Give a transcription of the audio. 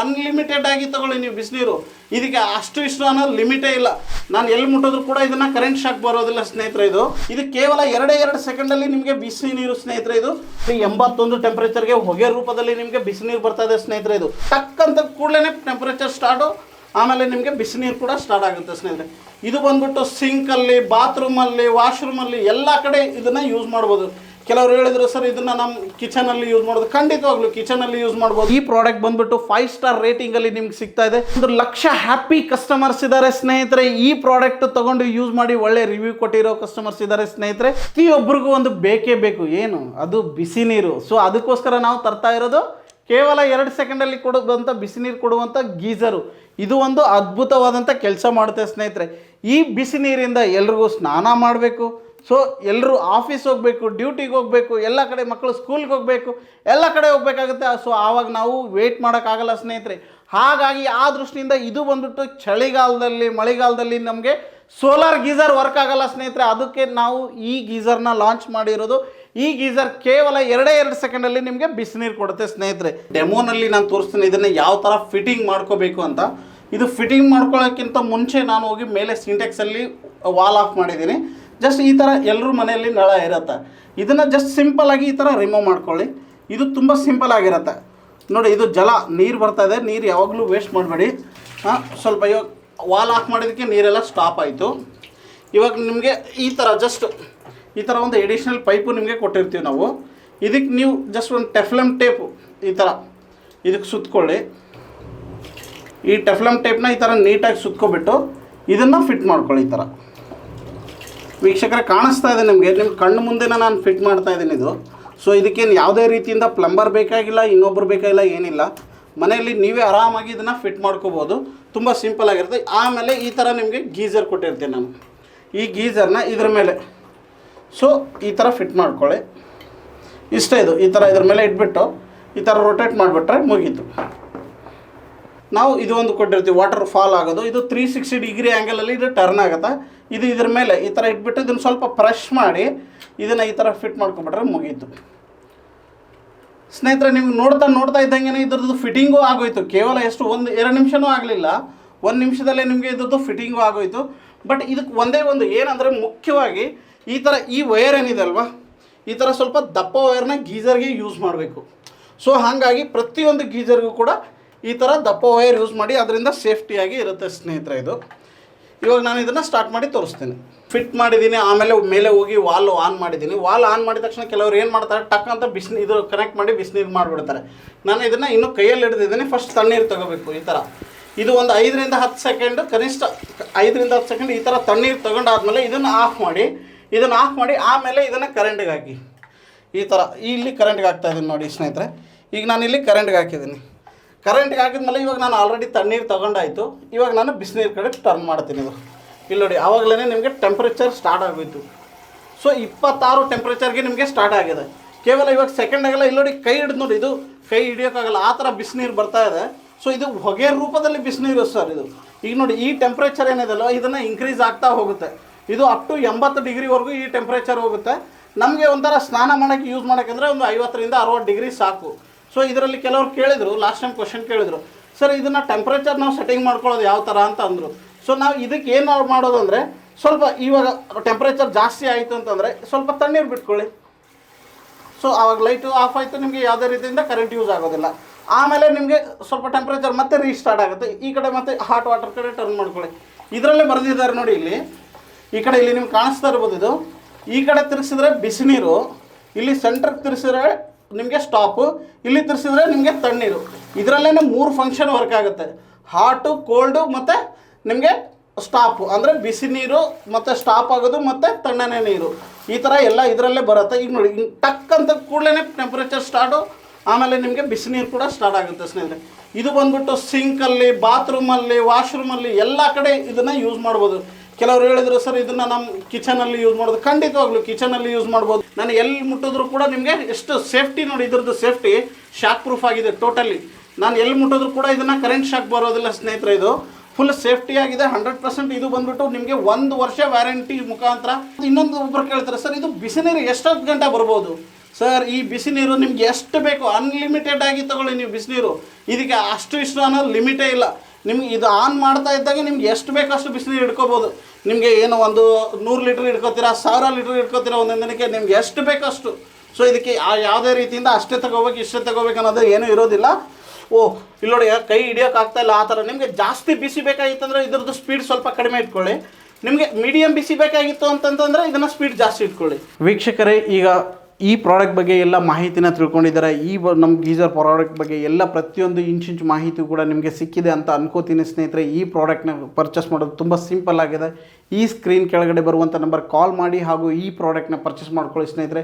Unlimited ಆಗಿ ತಗೊಳ್ಳಿ ನೀವು ಬಿಸಿನೀರು ಇದಕ್ಕೆ ಅಷ್ಟು ಇಷ್ಟು ಅನ್ನೋದು ಲಿಮಿಟೇ ಇಲ್ಲ. ನಾನು ಎಲ್ಲಿ ಮುಟ್ಟೋದ್ರು ಕೂಡ ಇದನ್ನ ಕರೆಂಟ್ ಶಾಕ್ ಬರೋದಿಲ್ಲ ಸ್ನೇಹಿತರೆ ಇದು. ಇದು ಕೇವಲ ಎರಡೇ ಎರಡು ಸೆಕೆಂಡಲ್ಲಿ ನಿಮಗೆ ಬಿಸಿ ನೀರು ಸ್ನೇಹಿತರೆ ಇದು. ಎಂಬತ್ತೊಂದು ಟೆಂಪರೇಚರ್ಗೆ ಹೊಗೆ ರೂಪದಲ್ಲಿ ನಿಮಗೆ ಬಿಸಿ ನೀರು ಬರ್ತಾ ಇದೆ ಸ್ನೇಹಿತರೆ ಇದು. ಟಕ್ ಕೂಡಲೇ ಟೆಂಪರೇಚರ್ ಸ್ಟಾರ್ಟು ಆಮೇಲೆ ನಿಮಗೆ ಬಿಸಿ ನೀರು ಕೂಡ ಸ್ಟಾರ್ಟ್ ಆಗುತ್ತೆ ಸ್ನೇಹಿತರೆ. ಇದು ಬಂದ್ಬಿಟ್ಟು ಸಿಂಕಲ್ಲಿ ಬಾತ್ರೂಮಲ್ಲಿ ವಾಶ್ರೂಮಲ್ಲಿ ಎಲ್ಲ ಕಡೆ ಇದನ್ನು ಯೂಸ್ ಮಾಡ್ಬೋದು. ಕೆಲವರು ಹೇಳಿದ್ರು, ಸರ್, ಇದನ್ನ ನಮ್ಮ ಕಿಚನಲ್ಲಿ ಯೂಸ್ ಮಾಡೋದು. ಖಂಡಿತವಾಗ್ಲು ಕಿಚನಲ್ಲಿ ಯೂಸ್ ಮಾಡ್ಬೋದು. ಈ ಪ್ರಾಡಕ್ಟ್ ಬಂದ್ಬಿಟ್ಟು ಫೈವ್ ಸ್ಟಾರ್ ರೇಟಿಂಗ್ ಅಲ್ಲಿ ನಿಮ್ಗೆ ಸಿಗ್ತಾ ಇದೆ. ಒಂದು ಲಕ್ಷ ಹ್ಯಾಪಿ ಕಸ್ಟಮರ್ಸ್ ಇದ್ದಾರೆ ಸ್ನೇಹಿತರೆ. ಈ ಪ್ರಾಡಕ್ಟ್ ತಗೊಂಡು ಯೂಸ್ ಮಾಡಿ ಒಳ್ಳೆ ರಿವ್ಯೂ ಕೊಟ್ಟಿರೋ ಕಸ್ಟಮರ್ಸ್ ಇದ್ದಾರೆ ಸ್ನೇಹಿತರೆ. ಪ್ರತಿಯೊಬ್ಬರಿಗೂ ಒಂದು ಬೇಕೇ ಬೇಕು. ಏನು? ಅದು ಬಿಸಿ ನೀರು. ಸೊ ಅದಕ್ಕೋಸ್ಕರ ನಾವು ತರ್ತಾ ಇರೋದು ಕೇವಲ ಎರಡು ಸೆಕೆಂಡಲ್ಲಿ ಕೊಡುವಂತ ಬಿಸಿ ನೀರು ಕೊಡುವಂಥ ಗೀಝರು ಇದು ಒಂದು ಅದ್ಭುತವಾದಂಥ ಕೆಲಸ ಮಾಡುತ್ತೆ ಸ್ನೇಹಿತರೆ. ಈ ಬಿಸಿ ನೀರಿಂದ ಎಲ್ರಿಗೂ ಸ್ನಾನ ಮಾಡಬೇಕು. ಸೊ ಎಲ್ಲರೂ ಆಫೀಸ್ ಹೋಗಬೇಕು ಡ್ಯೂಟಿಗೆ ಹೋಗಬೇಕು, ಎಲ್ಲ ಕಡೆ ಮಕ್ಕಳು ಸ್ಕೂಲ್ಗೆ ಹೋಗಬೇಕು, ಎಲ್ಲ ಕಡೆ ಹೋಗಬೇಕಾಗುತ್ತೆ. ಸೊ ಆವಾಗ ನಾವು ವೇಟ್ ಮಾಡೋಕ್ಕಾಗಲ್ಲ ಸ್ನೇಹಿತರೆ. ಹಾಗಾಗಿ ಆ ದೃಷ್ಟಿಯಿಂದ ಇದು ಬಂದ್ಬಿಟ್ಟು ಚಳಿಗಾಲದಲ್ಲಿ, ಮಳೆಗಾಲದಲ್ಲಿ ನಮಗೆ ಸೋಲಾರ್ ಗೀಸರ್ ವರ್ಕ್ ಆಗಲ್ಲ ಸ್ನೇಹಿತರೆ. ಅದಕ್ಕೆ ನಾವು ಈ ಗೀಸರ್ನ ಲಾಂಚ್ ಮಾಡಿರೋದು. ಈ ಗೀಸರ್ ಕೇವಲ ಎರಡೇ ಎರಡು ಸೆಕೆಂಡಲ್ಲಿ ನಿಮಗೆ ಬಿಸಿನೀರು ಕೊಡುತ್ತೆ ಸ್ನೇಹಿತರೆ. ಡೆಮೋನಲ್ಲಿ ನಾನು ತೋರಿಸ್ತೀನಿ, ಇದನ್ನು ಯಾವ ಥರ ಫಿಟ್ಟಿಂಗ್ ಮಾಡ್ಕೋಬೇಕು ಅಂತ. ಇದು ಫಿಟ್ಟಿಂಗ್ ಮಾಡ್ಕೊಳ್ಳೋಕ್ಕಿಂತ ಮುಂಚೆ ನಾನು ಹೋಗಿ ಮೇಲೆ ಸಿಂಟೆಕ್ಸಲ್ಲಿ ವಾಲ್ ಆಫ್ ಮಾಡಿದ್ದೀನಿ. ಜಸ್ಟ್ ಈ ಥರ ಎಲ್ಲರೂ ಮನೆಯಲ್ಲಿ ನಳ ಇರುತ್ತೆ. ಇದನ್ನು ಜಸ್ಟ್ ಸಿಂಪಲ್ಲಾಗಿ ಈ ಥರ ರಿಮೂವ್ ಮಾಡ್ಕೊಳ್ಳಿ. ಇದು ತುಂಬ ಸಿಂಪಲ್ ಆಗಿರುತ್ತೆ. ನೋಡಿ, ಇದು ಜಲ, ನೀರು ಬರ್ತಾ ಇದೆ. ನೀರು ಯಾವಾಗಲೂ ವೇಸ್ಟ್ ಮಾಡಬೇಡಿ. ಹಾಂ, ಸ್ವಲ್ಪ ಇವಾಗ ವಾಲ್ ಆಫ್ ಮಾಡಿದ್ದಕ್ಕೆ ನೀರೆಲ್ಲ ಸ್ಟಾಪ್ ಆಯಿತು. ಇವಾಗ ನಿಮಗೆ ಈ ಥರ ಜಸ್ಟ್ ಈ ಥರ ಒಂದು ಎಡಿಷ್ನಲ್ ಪೈಪು ನಿಮಗೆ ಕೊಟ್ಟಿರ್ತೀವಿ ನಾವು. ಇದಕ್ಕೆ ನೀವು ಜಸ್ಟ್ ಒಂದು ಟೆಫ್ಲಮ್ ಟೇಪು ಈ ಥರ ಇದಕ್ಕೆ ಸುತ್ತಕೊಳ್ಳಿ ಈ ಟೆಫ್ಲಮ್ ಟೇಪ್ನ ಈ ಥರ ನೀಟಾಗಿ ಸುತ್ಕೊಬಿಟ್ಟು ಇದನ್ನು ಫಿಟ್ ಮಾಡ್ಕೊಳ್ಳಿ ಈ ಥರ ವೀಕ್ಷಕರೇ ಕಾಣಿಸ್ತಾ ಇದೆ ನಿಮಗೆ. ನಿಮ್ಮ ಕಣ್ಣು ಮುಂದೆನೇ ನಾನು ಫಿಟ್ ಮಾಡ್ತಾ ಇದ್ದೀನಿ ಇದು. ಸೊ ಇದಕ್ಕೇನು ಯಾವುದೇ ರೀತಿಯಿಂದ ಪ್ಲಂಬರ್ ಬೇಕಾಗಿಲ್ಲ, ಇನ್ನೊಬ್ರು ಬೇಕಾಗಿಲ್ಲ, ಏನಿಲ್ಲ. ಮನೆಯಲ್ಲಿ ನೀವೇ ಆರಾಮಾಗಿ ಇದನ್ನು ಫಿಟ್ ಮಾಡ್ಕೋಬೋದು. ತುಂಬ ಸಿಂಪಲ್ ಆಗಿರುತ್ತೆ. ಆಮೇಲೆ ಈ ಥರ ನಿಮಗೆ ಗೀಸರ್ ಕೊಟ್ಟಿರ್ತೀನಿ ನಾನು. ಈ ಗೀಸರ್ನ ಇದ್ರ ಮೇಲೆ. ಸೊ ಈ ಥರ ಫಿಟ್ ಮಾಡ್ಕೊಳ್ಳಿ. ಇಷ್ಟ ಇದು. ಈ ಥರ ಇದ್ರ ಮೇಲೆ ಇಟ್ಬಿಟ್ಟು, ಈ ಥರ ರೊಟೇಟ್ ಮಾಡಿಬಿಟ್ರೆ ಮುಗೀತು. ನಾವು ಇದು ಒಂದು ಕೊಟ್ಟಿರ್ತೀವಿ ವಾಟರ್ ಫಾಲ್ ಆಗೋದು. ಇದು ತ್ರೀ ಸಿಕ್ಸ್ಟಿ ಡಿಗ್ರಿ ಆ್ಯಂಗಲಲ್ಲಿ ಇದು ಟರ್ನ್ ಆಗುತ್ತೆ. ಇದು ಇದ್ರ ಮೇಲೆ ಈ ಥರ ಇಟ್ಬಿಟ್ಟು ಇದನ್ನು ಸ್ವಲ್ಪ ಪ್ರೆಶ್ ಮಾಡಿ, ಇದನ್ನು ಈ ಥರ ಫಿಟ್ ಮಾಡ್ಕೊಬಿಟ್ರೆ ಮುಗೀತು. ಸ್ನೇಹಿತರೆ ನಿಮ್ಗೆ ನೋಡ್ತಾ ನೋಡ್ತಾ ಇದ್ದಂಗೆ ಇದ್ರದ್ದು ಫಿಟ್ಟಿಂಗು ಆಗೋಯ್ತು. ಕೇವಲ ಎಷ್ಟು ಒಂದು, ಎರಡು ನಿಮಿಷನೂ ಆಗಲಿಲ್ಲ. ಒಂದು ನಿಮಿಷದಲ್ಲೇ ನಿಮಗೆ ಇದ್ರದ್ದು ಫಿಟ್ಟಿಂಗು ಆಗೋಯ್ತು. ಬಟ್ ಇದಕ್ಕೆ ಒಂದೇ ಒಂದು ಏನಂದರೆ ಮುಖ್ಯವಾಗಿ ಈ ಥರ ಈ ವೈರ್ ಏನಿದೆ ಅಲ್ವಾ? ಈ ಥರ ಸ್ವಲ್ಪ ದಪ್ಪ ವೈರ್ನ ಗೀಜರ್ಗೆ ಯೂಸ್ ಮಾಡಬೇಕು. ಸೊ ಹಾಗಾಗಿ ಪ್ರತಿಯೊಂದು ಗೀಜರ್ಗೂ ಕೂಡ ಈ ಥರ ದಪ್ಪ ವೈರ್ ಯೂಸ್ ಮಾಡಿ ಅದರಿಂದ ಸೇಫ್ಟಿಯಾಗಿ ಇರುತ್ತೆ ಸ್ನೇಹಿತರೆ ಇದು. ಇವಾಗ ನಾನು ಇದನ್ನು ಸ್ಟಾರ್ಟ್ ಮಾಡಿ ತೋರಿಸ್ತೀನಿ. ಫಿಟ್ ಮಾಡಿದ್ದೀನಿ ಆಮೇಲೆ ಮೇಲೆ ಹೋಗಿ ವಾಲ್ ಆನ್ ಮಾಡಿದ್ದೀನಿ ವಾಲ್ ಆನ್ ಮಾಡಿದ ತಕ್ಷಣ ಕೆಲವರು ಏನು ಮಾಡ್ತಾರೆ, ಟಕ್ ಅಂತ ಬಿಸಿ ಇದು ಕನೆಕ್ಟ್ ಮಾಡಿ ಬಿಸಿನೀರು ಮಾಡಿಬಿಡ್ತಾರೆ. ನಾನು ಇದನ್ನು ಇನ್ನೂ ಕೈಯಲ್ಲಿ ಹಿಡಿದಿದ್ದೀನಿ ಫಸ್ಟ್ ತಣ್ಣೀರು ತಗೋಬೇಕು ಈ ಥರ ಇದು ಒಂದು ಐದರಿಂದ ಹತ್ತು ಸೆಕೆಂಡ್ ಕನಿಷ್ಠ ಐದರಿಂದ ಹತ್ತು ಸೆಕೆಂಡ್ ಈ ಥರ ತಣ್ಣೀರು ತಗೊಂಡಾದ್ಮೇಲೆ ಇದನ್ನು ಆಫ್ ಮಾಡಿ, ಇದನ್ನು ಆಫ್ ಮಾಡಿ ಆಮೇಲೆ ಇದನ್ನು ಕರೆಂಟಿಗೆ ಹಾಕಿ. ಈ ಥರ ಇಲ್ಲಿ ಕರೆಂಟ್ಗೆ ಹಾಕ್ತಾ ಇದ್ದೀನಿ ನೋಡಿ ಸ್ನೇಹಿತರೆ. ಈಗ ನಾನು ಇಲ್ಲಿ ಕರೆಂಟ್ಗೆ ಹಾಕಿದ್ದೀನಿ ಕರೆಂಟ್ಗೆ ಹಾಕಿದ್ಮೇಲೆ ಇವಾಗ ನಾನು ಆಲ್ರೆಡಿ ತಣ್ಣೀರು ತಗೊಂಡಾಯಿತು. ಇವಾಗ ನಾನು ಬಿಸಿನೀರು ಕಡೆ ಟರ್ನ್ ಮಾಡ್ತೀನಿ ಇದು ಇಲ್ಲಿ ನೋಡಿ ಆವಾಗಲೇ ನಿಮಗೆ ಟೆಂಪ್ರೇಚರ್ ಸ್ಟಾರ್ಟ್ ಆಗೋಯ್ತು. ಸೊ ಇಪ್ಪತ್ತಾರು ಟೆಂಪ್ರೇಚರ್ಗೆ ನಿಮಗೆ ಸ್ಟಾರ್ಟ್ ಆಗಿದೆ. ಕೇವಲ ಇವಾಗ ಸೆಕೆಂಡ್ ಆಗಲ್ಲ, ಇಲ್ಲಿ ನೋಡಿ ಕೈ ಹಿಡಿದು ನೋಡಿ, ಇದು ಕೈ ಹಿಡಿಯೋಕ್ಕಾಗಲ್ಲ, ಆ ಥರ ಬಿಸಿನೀರು ಬರ್ತಾ ಇದೆ. ಸೊ ಇದು ಹೊಗೆ ರೂಪದಲ್ಲಿ ಬಿಸಿನೀರು ಸರ್ ಇದು. ಈಗ ನೋಡಿ, ಈ ಟೆಂಪ್ರೇಚರ್ ಏನಿದೆಯಲ್ಲ ಇದನ್ನು ಇನ್ಕ್ರೀಸ್ ಆಗ್ತಾ ಹೋಗುತ್ತೆ. ಇದು ಅಪ್ ಟು ಎಂಬತ್ತು ಡಿಗ್ರಿವರೆಗೂ ಈ ಟೆಂಪ್ರೇಚರ್ ಹೋಗುತ್ತೆ. ನಮಗೆ ಒಂಥರ ಸ್ನಾನ ಮಾಡೋಕ್ಕೆ ಯೂಸ್ ಮಾಡೋಕ್ಕೆಂದ್ರೆ ಒಂದು ಐವತ್ತರಿಂದ ಅರವತ್ತು ಡಿಗ್ರಿ ಸಾಕು. ಸೊ ಇದರಲ್ಲಿ ಕೆಲವರು ಕೇಳಿದರು ಲಾಸ್ಟ್ ಟೈಮ್ ಕ್ವಶನ್ ಕೇಳಿದರು ಸರ್ ಇದನ್ನು ಟೆಂಪ್ರೇಚರ್ ನಾವು ಸೆಟ್ಟಿಂಗ್ ಮಾಡ್ಕೊಳ್ಳೋದು ಯಾವ ಥರ ಅಂತ ಅಂದರು. ಸೊ ನಾವು ಇದಕ್ಕೆ ಏನು ಮಾಡೋದು ಅಂದರೆ, ಸ್ವಲ್ಪ ಇವಾಗ ಟೆಂಪ್ರೇಚರ್ ಜಾಸ್ತಿ ಆಯಿತು ಅಂತಂದರೆ, ಸ್ವಲ್ಪ ತಣ್ಣೀರು ಬಿಟ್ಕೊಳ್ಳಿ. ಸೊ ಆವಾಗ ಲೈಟು ಆಫ್ ಆಯಿತು, ನಿಮಗೆ ಯಾವುದೇ ರೀತಿಯಿಂದ ಕರೆಂಟ್ ಯೂಸ್ ಆಗೋದಿಲ್ಲ. ಆಮೇಲೆ ನಿಮಗೆ ಸ್ವಲ್ಪ ಟೆಂಪ್ರೇಚರ್ ಮತ್ತೆ ರೀಸ್ಟಾರ್ಟ್ ಆಗುತ್ತೆ. ಈ ಕಡೆ ಮತ್ತೆ ಹಾಟ್ ವಾಟರ್ ಕಡೆ ಟರ್ನ್ ಮಾಡ್ಕೊಳ್ಳಿ. ಇದರಲ್ಲೇ ಬರೆದಿದ್ದಾರೆ ನೋಡಿ ಇಲ್ಲಿ. ಈ ಕಡೆ ಇಲ್ಲಿ ನಿಮ್ಗೆ ಕಾಣಿಸ್ತಾ ಇರ್ಬೋದು ಇದು. ಈ ಕಡೆ ತಿರ್ಸಿದ್ರೆ ಬಿಸಿನೀರು, ಇಲ್ಲಿ ಸೆಂಟ್ರಿಗೆ ತಿರ್ಸಿದ್ರೆ ನಿಮಗೆ ಸ್ಟಾಪು ಇಲ್ಲಿ ತಿರ್ಸಿದ್ರೆ ನಿಮಗೆ ತಣ್ಣೀರು. ಇದರಲ್ಲೇ ಮೂರು ಫಂಕ್ಷನ್ ವರ್ಕ್ ಆಗುತ್ತೆ. ಹಾಟು ಕೋಲ್ಡು ಮತ್ತು ನಿಮಗೆ ಸ್ಟಾಪು ಅಂದರೆ ಬಿಸಿ ನೀರು ಮತ್ತು ಸ್ಟಾಪ್ ಆಗೋದು ಮತ್ತು ತಣ್ಣನೆ ನೀರು. ಈ ಥರ ಎಲ್ಲ ಇದರಲ್ಲೇ ಬರುತ್ತೆ. ಈಗ ನೋಡಿ ಟಕ್ ಅಂತ ಕೂಡಲೇ ಟೆಂಪ್ರೇಚರ್ ಸ್ಟಾರ್ಟು ಆಮೇಲೆ ನಿಮಗೆ ಬಿಸಿ ನೀರು ಕೂಡ ಸ್ಟಾರ್ಟ್ ಆಗುತ್ತೆ ಸ್ನೇಹಿತರೆ. ಇದು ಬಂದ್ಬಿಟ್ಟು ಸಿಂಕಲ್ಲಿ ಬಾತ್ರೂಮಲ್ಲಿ ವಾಶ್ರೂಮಲ್ಲಿ ಎಲ್ಲ ಕಡೆ ಇದನ್ನು ಯೂಸ್ ಮಾಡ್ಬೋದು. ಕೆಲವರು ಹೇಳಿದ್ರು, ಸರ್, ಇದನ್ನು ನಮ್ಮ ಕಿಚನಲ್ಲಿ ಯೂಸ್ ಮಾಡೋದು ಖಂಡಿತವಾಗ್ಲೂ ಕಿಚನಲ್ಲಿ ಯೂಸ್ ಮಾಡ್ಬೋದು. ನಾನು ಎಲ್ಲಿ ಮುಟ್ಟಿದ್ರು ಕೂಡ ನಿಮಗೆ ಎಷ್ಟು ಸೇಫ್ಟಿ ನೋಡಿ, ಇದ್ರದ್ದು ಸೇಫ್ಟಿ ಶಾಕ್ ಪ್ರೂಫ್ ಆಗಿದೆ ಟೋಟಲಿ ನಾನು ಎಲ್ಲಿ ಮುಟ್ಟಿದ್ರು ಕೂಡ ಇದನ್ನು ಕರೆಂಟ್ ಶಾಕ್ ಬರೋದಿಲ್ಲ ಸ್ನೇಹಿತರೆ ಇದು. ಫುಲ್ ಸೇಫ್ಟಿ ಆಗಿದೆ ಹಂಡ್ರೆಡ್ ಪರ್ಸೆಂಟ್ ಇದು ಬಂದ್ಬಿಟ್ಟು ನಿಮಗೆ ಒಂದು ವರ್ಷ ವ್ಯಾರಂಟಿ ಮುಖಾಂತರ. ಇನ್ನೊಂದು ಒಬ್ಬರು ಕೇಳ್ತಾರೆ, ಸರ್, ಇದು ಬಿಸಿನೀರು ಎಷ್ಟೊತ್ತು ಗಂಟೆ ಬರ್ಬೋದು? ಸರ್, ಈ ಬಿಸಿ ನೀರು ನಿಮ್ಗೆ ಎಷ್ಟು ಬೇಕು ಅನ್ಲಿಮಿಟೆಡ್ ಆಗಿ ತಗೊಳ್ಳಿ ನೀವು ಬಿಸಿನೀರು. ಇದಕ್ಕೆ ಅಷ್ಟು ಇಷ್ಟು ಅನ್ನೋದು ಲಿಮಿಟೇ ಇಲ್ಲ. ನಿಮ್ಗೆ ಇದು ಆನ್ ಮಾಡ್ತಾ ಇದ್ದಾಗ ನಿಮ್ಗೆ ಎಷ್ಟು ಬೇಕಷ್ಟು ಬಿಸಿನೀರು ಇಟ್ಕೋಬೋದು ನಿಮಗೆ ಏನು ಒಂದು ನೂರು ಲೀಟ್ರ್ ಇಟ್ಕೋತೀರಾ ಸಾವಿರ ಲೀಟ್ರ್ ಇಟ್ಕೋತೀರಾ ಒಂದೊಂದು ದಿನಕ್ಕೆ ನಿಮ್ಗೆ ಎಷ್ಟು ಬೇಕಷ್ಟು. ಸೊ ಇದಕ್ಕೆ ಆ ಯಾವುದೇ ರೀತಿಯಿಂದ ಅಷ್ಟೇ ತಗೋಬೇಕು, ಇಷ್ಟೇ ತಗೋಬೇಕು ಅನ್ನೋದು ಏನೂ ಇರೋದಿಲ್ಲ. ಓ, ಇಲ್ಲಿ ನೋಡಿ, ಕೈ ಹಿಡಿಯೋಕ್ಕಾಗ್ತಾ ಇಲ್ಲ, ಆ ಥರ. ನಿಮಗೆ ಜಾಸ್ತಿ ಬಿಸಿ ಬೇಕಾಗಿತ್ತಂದ್ರೆ ಇದ್ರದ್ದು ಸ್ಪೀಡ್ ಸ್ವಲ್ಪ ಕಡಿಮೆ ಇಟ್ಕೊಳ್ಳಿ. ನಿಮಗೆ ಮೀಡಿಯಂ ಬಿಸಿ ಬೇಕಾಗಿತ್ತು ಅಂತಂತಂದರೆ ಇದನ್ನು ಸ್ಪೀಡ್ ಜಾಸ್ತಿ ಇಟ್ಕೊಳ್ಳಿ. ವೀಕ್ಷಕರೇ, ಈಗ ಈ ಪ್ರಾಡಕ್ಟ್ ಬಗ್ಗೆ ಎಲ್ಲ ಮಾಹಿತಿನ ತಿಳ್ಕೊಂಡಿದ್ದಾರೆ. ಈ ಬ- ನಮ್ಮ ಗೀಸರ್ ಪ್ರಾಡಕ್ಟ್ ಬಗ್ಗೆ ಎಲ್ಲ ಪ್ರತಿಯೊಂದು ಇಂಚು ಮಾಹಿತಿ ಕೂಡ ನಿಮಗೆ ಸಿಕ್ಕಿದೆ ಅಂತ ಅನ್ಕೋತೀನಿ ಸ್ನೇಹಿತರೆ. ಈ ಪ್ರಾಡಕ್ಟ್ನ ಪರ್ಚೇಸ್ ಮಾಡೋದು ತುಂಬ ಸಿಂಪಲ್ ಆಗಿದೆ. ಈ ಸ್ಕ್ರೀನ್ ಕೆಳಗಡೆ ಬರುವಂಥ ನಂಬರ್ ಕಾಲ್ ಮಾಡಿ ಹಾಗೂ ಈ ಪ್ರಾಡಕ್ಟ್ನ ಪರ್ಚೇಸ್ ಮಾಡ್ಕೊಳ್ಳಿ ಸ್ನೇಹಿತರೆ.